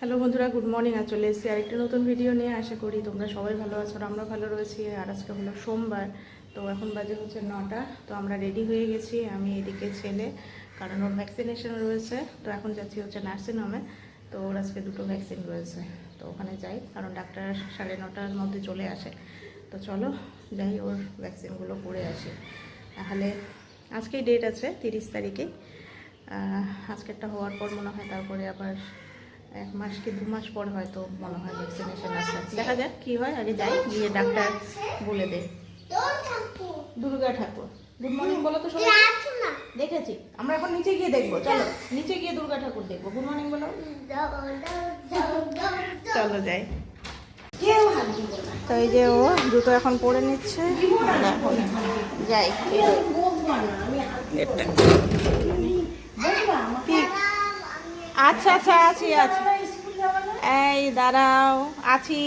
Hello বন্ধুরা, good morning. আর চলে এসেছি আরেকটি নতুন ভিডিও নিয়ে। আশা করি তোমরা সবাই ভালো আছো আমরা ভালো রয়েছি। আর আজকে হলো সোমবার, তো এখন বাজে হচ্ছে নটা। তো আমরা রেডি হয়ে গেছি, আমি এদিকে ছেলে, কারণ ওর ভ্যাকসিনেশন রয়েছে। তো এখন যাচ্ছি হচ্ছে নার্সিংহোমে তো ওর আজকে দুটো ভ্যাকসিন রয়েছে। তো ওখানে যাই, কারণ ডাক্তার সাড়ে নটার মধ্যে চলে আসে। তো চলো যাই ওর ভ্যাকসিনগুলো করে আসি। তাহলে আজকেই ডেট আছে তিরিশ তারিখে। আজকেরটা হওয়ার পর মনে হয় তারপরে আবার এক মাস কি দু মাস পর হয়তো মনে হয় ভ্যাকসিনেশন আসে দেখা যাক কি হয় আগে যাই গিয়ে ডাক্তার বলে দে দুর্গা ঠাকুর। গুড মর্নিং বলো তো সবাই। দেখেছি। আমরা এখন নিচে গিয়ে দেখব চলো। নিচে গিয়ে দুর্গা ঠাকুর দেখব। গুড মর্নিং বলো। চলো যাই। তো এই যে ও জুতো এখন পরে নিচ্ছে। যাই। এটা। আচ্ছা আচ্ছা আছি আছি। এই দাঁড়াও আছি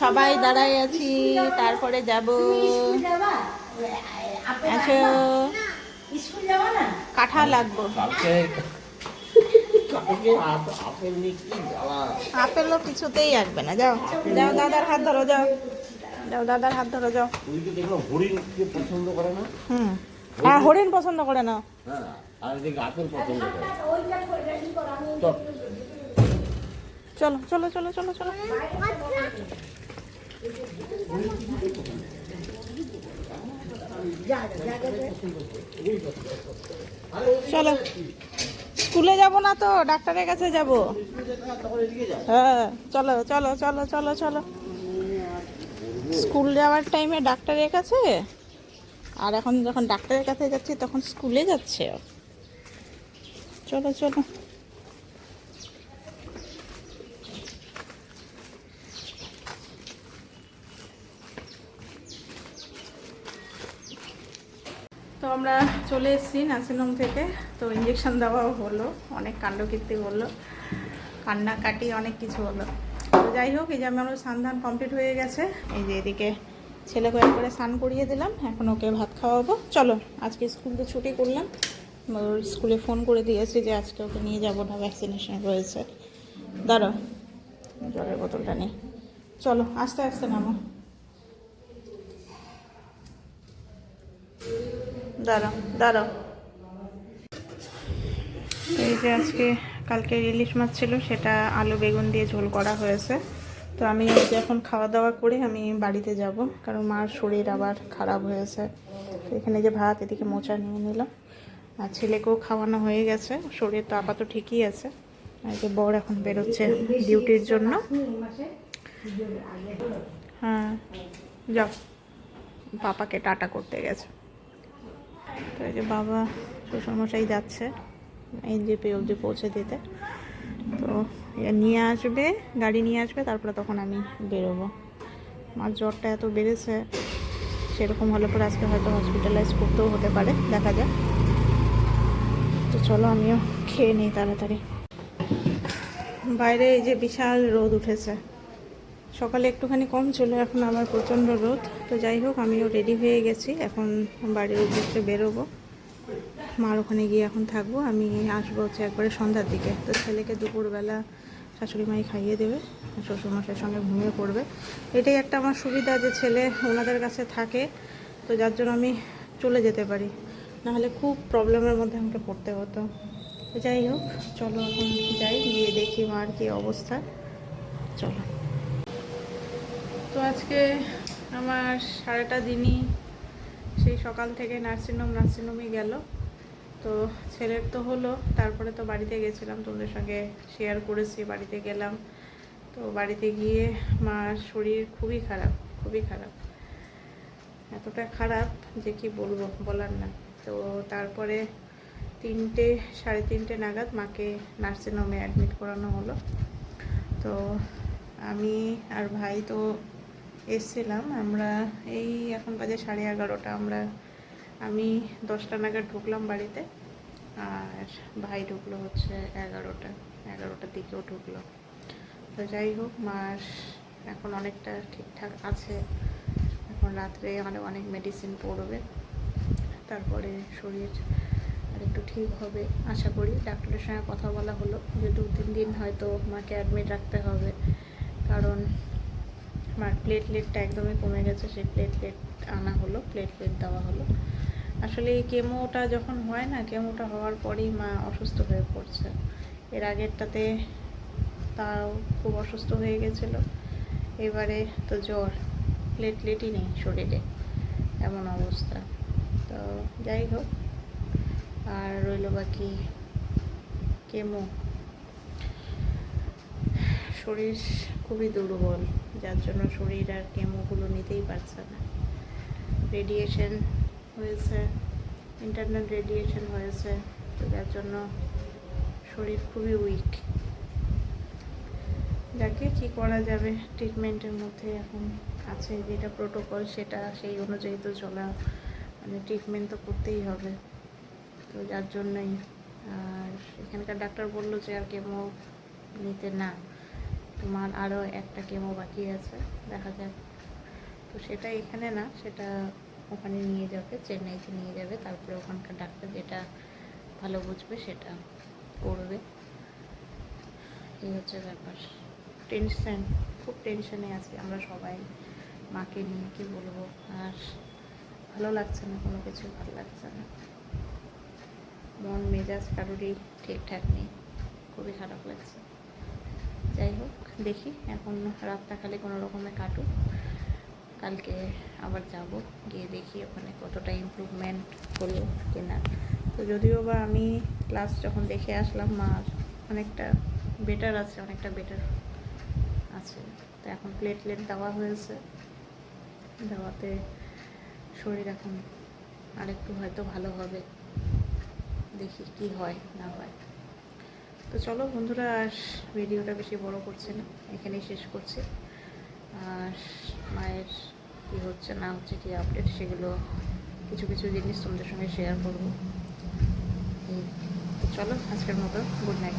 সবাই দাঁড়াই আছি তারপরে যাব। কাঁঠা লাগবো। কালকে কালকে আপ- আপেল নিয়ে কি জ্বালা? আপেলও কিছুতেই আসবে না যাও। যাও দাদার হাত ধরো যাও। যাও দাদার হাত ধরো যাও। দেখলাম হরিণ পছন্দ করে না? হুম। হ্যাঁ হরিণ পছন্দ করে না। হ্যাঁ আর এদিকে আপেল পছন্দ করে। চলো চলো চলো চলো চলো। চলো। স্কুলে যাব না তো ডাক্তারের কাছে যাব। হ্যাঁ চলো চলো চলো চলো চলো। স্কুল যাওয়ার টাইমে ডাক্তারের কাছে আর এখন যখন ডাক্তারের কাছে যাচ্ছি, তখন স্কুলে যাচ্ছে। চলো চলো। তো আমরা চলে এসেছি নার্সিংহোম থেকে। তো ইঞ্জেকশন দেওয়াও হলো, অনেক কাণ্ডকীর্তি হলো, কান্নাকাটি অনেক কিছু হলো। তো যাই হোক, এই যে আমার সন্ধান কমপ্লিট হয়ে গেছে। এই যে এদিকে ছেলে কয়েক করে স্নান করিয়ে দিলাম, এখন ওকে ভাত খাওয়াবো। চলো, আজকে স্কুল তো ছুটি করলাম। ওর স্কুলে ফোন করে দিয়েছি যে আজকে ওকে নিয়ে যাব না ভ্যাকসিনেশন রয়েছে। দাঁড়ো জলের বোতলটা নেই চলো, আস্তে আস্তে নামো। দাঁড়াও দাঁড়াও। এই যে আজকে কালকে ইলিশ মাছ ছিল, সেটা আলু বেগুন দিয়ে ঝোল করা হয়েছে। তো আমি যে এখন খাওয়া দাওয়া করে আমি বাড়িতে যাব, কারণ মার শরীর আবার খারাপ হয়েছে তো এখানে যে ভাত, এদিকে মোচা নিয়ে নিলাম। আর ছেলেকেও খাওয়ানো হয়ে গেছে, শরীর তো আপাতত ঠিকই আছে। আর যে বর এখন বেরোচ্ছে ডিউটির জন্য। হ্যাঁ যাও পাপাকে টাটা করতে গেছে। তো এই যে বাবা, শ্বশুরমশাই যাচ্ছে এনজিপি অবধি পৌঁছে দিতে। তো নিয়ে আসবে, গাড়ি নিয়ে আসবে, তারপরে তখন আমি বেরোবো। আমার জ্বরটা এত বেড়েছে, সেরকম হলে পরে আজকে হয়তো হসপিটালাইজ করতেও হতে পারে, দেখা যাক। তো চলো আমিও খেয়ে নিই তাড়াতাড়ি। বাইরে এই যে বিশাল রোদ উঠেছে। সকালে একটুখানি কম ছিল, এখন আবার প্রচণ্ড রোদ। তো যাই হোক, আমিও রেডি হয়ে গেছি, এখন বাড়ির উদ্দেশ্যে বেরোবো। মার ওখানে গিয়ে এখন থাকব, আমি আসব হচ্ছে একবারে সন্ধ্যার দিকে। তো ছেলেকে দুপুরবেলা শাশুড়ি মাই খাইয়ে দেবে, শ্বশুরমশাইয়ের সঙ্গে ঘুমিয়ে পড়বে। এটাই একটা আমার সুবিধা যে ছেলে ওনাদের কাছে থাকে, তো যার জন্য আমি চলে যেতে পারি। নাহলে খুব প্রবলেমের মধ্যে আমাকে পড়তে হতো। যাই হোক, চলো এখন যাই, গিয়ে দেখি মার কী অবস্থা। চলো। তো আজকে আমার সারাটা দিনই সেই সকাল থেকে নার্সিংহোম, নার্সিংহোমই গেল। তো ছেলের তো হলো, তারপরে তো বাড়িতে গেছিলাম, তোমাদের সঙ্গে শেয়ার করেছি, বাড়িতে গেলাম। তো বাড়িতে গিয়ে মার শরীর খুবই খারাপ খুবই খারাপ। এতটা খারাপ যে কি বলব, বলার না। তো তারপরে তিনটে, সাড়ে তিনটে নাগাদ মাকে নার্সিংহোমে অ্যাডমিট করানো হলো। তো আমি আর ভাই তো এসছিলাম, আমরা এই এখন বাজে সাড়ে এগারোটা, আমরা আমি দশটা নাগাদ ঢুকলাম বাড়িতে, আর ভাই ঢুকলো হচ্ছে এগারোটা, এগারোটার দিকেও ঢুকলো। তো যাই হোক, মার এখন অনেকটা ঠিকঠাক আছে। এখন রাত্রে মানে অনেক মেডিসিন পড়বে, তারপরে শরীর আর একটু ঠিক হবে। আশা করি ডাক্তারের সঙ্গে কথা বলা হলো, যে দু তিন দিন হয়তো মাকে অ্যাডমিট রাখতে হবে, কারণ প্লেটলেটটা একদমই কমে গেছে, সেই প্লেটলেট আনা হলো প্লেটলেট দেওয়া হলো। আসলে এই কেমোটা যখন হয় না, কেমোটা হওয়ার পরেই মা অসুস্থ হয়ে পড়ছে। এর আগেরটাতে তাও খুব অসুস্থ হয়ে গেছিল। এবারে তো জ্বর প্লেটলেটই নেই শরীরে, এমন অবস্থা। তো যাই হোক, আর রইল বাকি কেমো। শরীর খুবই দুর্বল, যার জন্য শরীর আর কেমোগুলো নিতেই পারছে না। রেডিয়েশন হয়েছে ইন্টারনাল রেডিয়েশন হয়েছে, তো যার জন্য শরীর খুবই উইক যাকে কী করা যাবে ট্রিটমেন্টের মধ্যে এখন আছে যেটা প্রোটোকল সেটা সেই অনুযায়ী তো চলা মানে ট্রিটমেন্ট তো করতেই হবে। তো যার জন্যই, আর এখানকার ডাক্তার বলল যে আর কেমো নিতে না। তোমার আরও একটা কেমো বাকি আছে, দেখা যাক। তো সেটা এখানে না, সেটা ওখানে নিয়ে যাবে, চেন্নাইতে নিয়ে যাবে, তারপরে ওখানকার ডাক্তার যেটা ভালো বুঝবে সেটা করবে। এই হচ্ছে ব্যাপার। টেনশন খুব টেনশনে আছি, আমরা সবাই মাকে নিয়ে কি বলব, আর ভালো লাগছে না, কোনো কিছু ভালো লাগছে না। মন মেজাজ কারোরই ঠিকঠাক নেই, খুবই খারাপ লাগছে। যাই হোক, দেখি। এখন রাতটা খালি কোনো রকমে কাটুক। কালকে আবার যাব, গিয়ে দেখি ওখানে কতটা ইমপ্রুভমেন্ট হলো কিনা। তো যদিও বা আমি লাস্ট যখন দেখে আসলাম মার অনেকটা বেটার আছে, অনেকটা বেটার আছে। তো এখন প্লেটলেট দেওয়া হয়েছে। দেওয়াতে শরীর এখন আরেকটু হয়তো ভালো হবে। দেখি কি হয়, না হয়। তো চলো বন্ধুরা আর ভিডিওটা বেশি বড় করছে না, এখানেই শেষ করছি। আর মায়ের কী হচ্ছে না হচ্ছে কী আপডেট সেগুলো কিছু কিছু জিনিস তোমাদের সঙ্গে শেয়ার করব। চলো আজকের মতো গুড নাইট